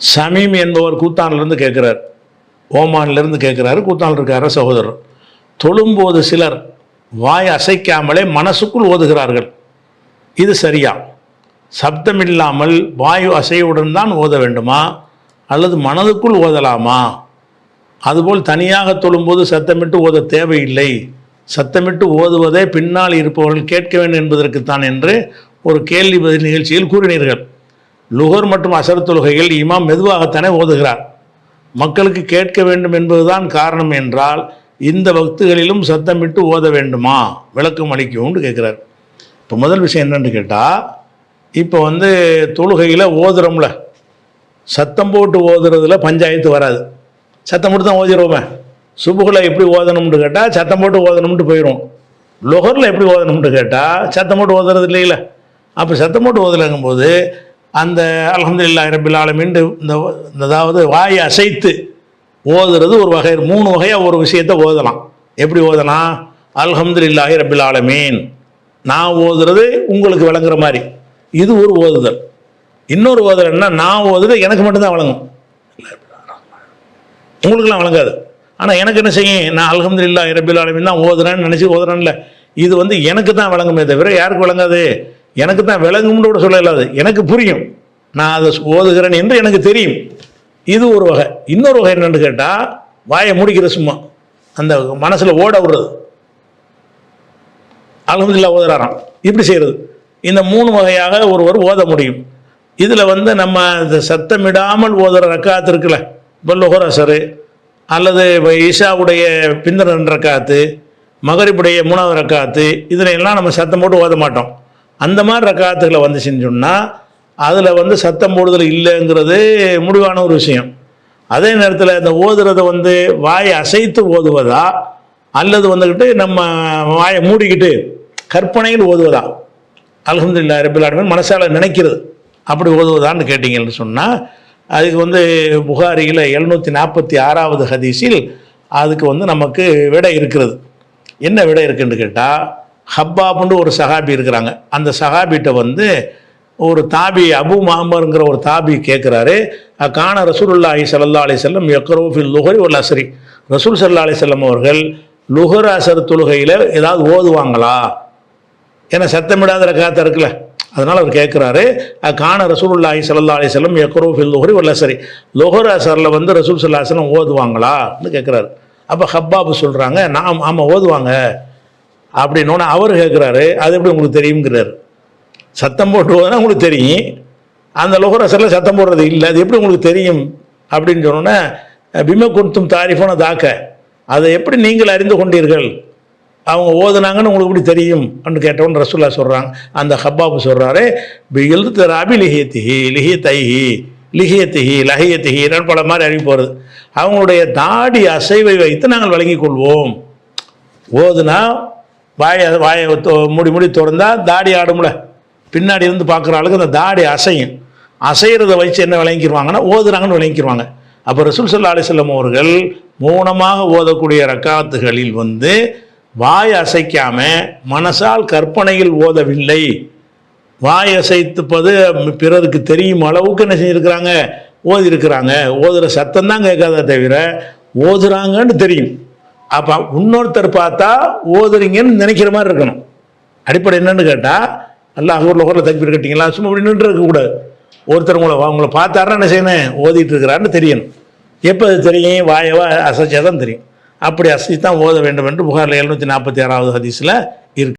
சமீம் என்பவர் கூத்தான்லேருந்து கேட்குறார். ஓமான்லேருந்து கேட்குறாரு. கூத்தானில் இருக்கார சகோதரர். தொழும்போது சிலர் வாய் அசைக்காமலே மனசுக்குள் ஓதுகிறார்கள். இது சரியா? சப்தமில்லாமல் வாயு அசைவுடன் தான் ஓத வேண்டுமா? அல்லது மனதுக்குள் ஓதலாமா? அதுபோல் தனியாக தொழும்போது சத்தமிட்டு ஓத தேவையில்லை. சத்தமிட்டு ஓதுவதே பின்னால் இருப்பவர்கள் கேட்க வேண்டும் என்பதற்குத்தான் என்று ஒரு கேள்வி பதில் நிகழ்ச்சியில் கூறினீர்கள். லுகர் மற்றும் அசர் தொழுகைகள் இமாம் மெதுவாகத்தானே ஓதுகிறார். மக்களுக்கு கேட்க வேண்டும் என்பதுதான் காரணம் என்றால் இந்த பக்துகளிலும் சத்தமிட்டு ஓத வேண்டுமா? விளக்கம் அளிக்கும்னு கேட்குறார். இப்போ முதல் விஷயம் என்னென்னு கேட்டால் இப்போ வந்து தொழுகையில் ஓதுறோம்ல. சத்தம் போட்டு ஓதுறதுல பஞ்சாயத்து வராது. சத்தம் போட்டு தான் ஓதிடுவோமே. சுபுகளை எப்படி ஓதணும்னு கேட்டால் சத்தம் போட்டு ஓதணும்னு போயிடும் லுகரில் எப்படி ஓதணும்னு கேட்டால் சத்தம் போட்டு ஓதுறது இல்லையில. அப்போ சத்தம் போட்டு ஓதலைங்கும்போது அந்த அலமதுல்லா ரபில் இந்த இந்த அதாவது வாயை அசைத்து ஓதுறது ஒரு வகை மூணு வகையாக ஒரு விஷயத்தை ஓதலாம். எப்படி ஓதலாம் அல்ஹம்துலில்லாஹி ரபில் ஆலமீன். நான் ஓதுறது உங்களுக்கு விளங்குற மாதிரி. இது ஒரு ஓதுதல். இன்னொரு ஓதுறன்னா நான் ஓதுறது எனக்கு மட்டும்தான் வழங்கும் உங்களுக்கெல்லாம் வழங்காது ஆனால் எனக்கு என்ன செய்யும்? நான் அல்ஹம்துலில்லா இரபில் ஆலமின் தான் ஓதுறேன்னு நினச்சி ஓதுறேன்ல. இது வந்து எனக்கு தான் விளங்குமே தவிர யாருக்கு விளங்காது? எனக்கு தான் விளங்கும்னு கூட சொல்ல இல்லாது எனக்கு புரியும். நான் அதை ஓதுகிறேன் என்று எனக்கு தெரியும். இது ஒரு வகை. இன்னொரு வகை என்னென்னு கேட்டால் வாயை முடிக்கிற சும்மா. அந்த மனசில் ஓட விடுறது. அல்ஹம்துலில்லாஹ் ஓதுறாராம். இப்படி செய்கிறது இந்த மூணு வகையாக ஒருவர் ஓத முடியும். இதில் வந்து நம்ம இந்த சத்தமிடாமல் ஓதுற ரக்காத்து இருக்குல்ல. இப்போ லுஹர் அல்லது இப்போ ஈஷாவுடைய பிந்தர் ரக்காத்து மகரிப்புடைய மூணாவது ரக்காத்து இதில் எல்லாம் நம்ம சத்தம் போட்டு ஓத மாட்டோம். அந்த மாதிரி ரக்காத்துகளை வந்துச்சுன்னு சொன்னால் அதில் வந்து சத்தம் போடுதல் இல்லைங்கிறது முடிவான ஒரு விஷயம். அதே நேரத்தில் இந்த ஓதுறதை வந்து வாயை அசைத்து ஓதுவதா அல்லது வந்துக்கிட்டு நம்ம வாயை மூடிக்கிட்டு கற்பனையில் ஓதுவதா? அல்ஹம்துலில்லா ரபில் மனசால் நினைக்கிறது. அப்படி ஓதுவதான்னு கேட்டிங்கன்னு சொன்னால் அதுக்கு வந்து புகாரியில் எழுநூற்றி நாற்பத்தி ஆறாவது ஹதீஸில் அதுக்கு வந்து நமக்கு விடை இருக்கிறது. என்ன விடை இருக்குன்னு கேட்டால் ஹப்பாப்னு ஒரு சஹாபி இருக்கிறாங்க. அந்த சஹாபிட்ட வந்து ஒரு தாபி அபு மாமருங்கிற ஒரு தாபி கேட்குறாரு காண ரசூலுல்லாஹி சல்லா அலைஹி வஸல்லம் யக்ரூஃபில் லுஹரி வல் அசரி ரசூல் சல்லா அலைஹி அவர்கள் லுஹர் அசர் தொழுகையில் ஏதாவது ஓதுவாங்களா? ஏன்னா சத்தமிடாத ரக்காத்த இருக்குல்ல. அதனால் அவர் கேட்குறாரு காண ரசூலுல்லாஹி சல்லா அலைஹி வஸல்லம் யக்ரூஃபில் லுஹரி வல் அசரி லுஹர் அசரில் வந்து ரசூல் ஸல்லல்லாஹு அலைஹி ஓதுவாங்களான்னு கேட்குறாரு அப்போ ஹப்பாபு சொல்கிறாங்க நாம் ஆமாம் ஓதுவாங்க. அப்படின்னோடனே அவர் கேட்குறாரு அது எப்படி உங்களுக்கு தெரியுங்கிறாரு சத்தம் போட்டுருவதுனா உங்களுக்கு தெரியும். அந்த லோகரசரில் சத்தம் போடுறது இல்லை அது எப்படி உங்களுக்கு தெரியும்? அப்படின்னு சொன்னோன்னே பிம குன்தும் தாரிஃபான தாக்க அதை எப்படி நீங்கள் அறிந்து கொண்டீர்கள்? அவங்க ஓதுனாங்கன்னு உங்களுக்கு எப்படி தெரியும்? அப்படின்னு கேட்டவன் ரசூல்லா சொல்கிறாங்க அந்த ஹப்பாபு சொல்கிறாரு எழுத்து ராபி லிஹியத்திஹி லிஹியத்தைஹி லிஹியத்திஹி லஹியத்திஹி பல மாதிரி அறிவிப்பு வருது. அவங்களுடைய தாடி அசைவை வைத்து நாங்கள் வழங்கிக் கொள்வோம். ஓதுனா வாயை வாயை தொ- மூடி மூடி திறந்தால் தாடி ஆடும்ல. பின்னாடி இருந்து பார்க்குற ஆளுக்கு அந்த தாடி அசையும். அசைகிறத வச்சு என்ன விளங்கிடுவாங்கன்னா ஓதுறாங்கன்னு விளங்கிடுவாங்க அப்போ ரசூல் சல்லா அலிசல்லம் அவர்கள் மௌனமாக ஓதக்கூடிய ரக்காத்துகளில் வந்து வாய் அசைக்காம மனசால் கற்பனையில் ஓதவில்லை. வாய் அசைத்துப்பது பிறருக்கு தெரியும் அளவுக்கு என்ன செஞ்சுருக்கிறாங்க? ஓதி இருக்கிறாங்க ஓதுகிற சத்தம் தான் கேட்காத தவிர ஓதுறாங்கன்னு தெரியும். அப்போ இன்னொருத்தர் பார்த்தா ஓதுறீங்கன்னு நினைக்கிற மாதிரி இருக்கணும். அடிப்படை என்னன்னு கேட்டால் நல்லா ஊரில் ஊரில் தக்பீர் கட்டிங்களா சும்மா அப்படி நின்று இருக்கக்கூடாது ஒருத்தர் உங்களை உங்களை பார்த்தாருன்னா என்ன செய்யணும்? ஓதிட்டு இருக்கிறான்னு தெரியணும். எப்போ அது தெரியும்? வாயவா அசைச்சா தான் தெரியும். அப்படி அசைச்சு தான் ஓத வேண்டும் என்று புகாரில் எழுநூற்றி நாற்பத்தி ஆறாவது ஹதீஸில் இருக்கு.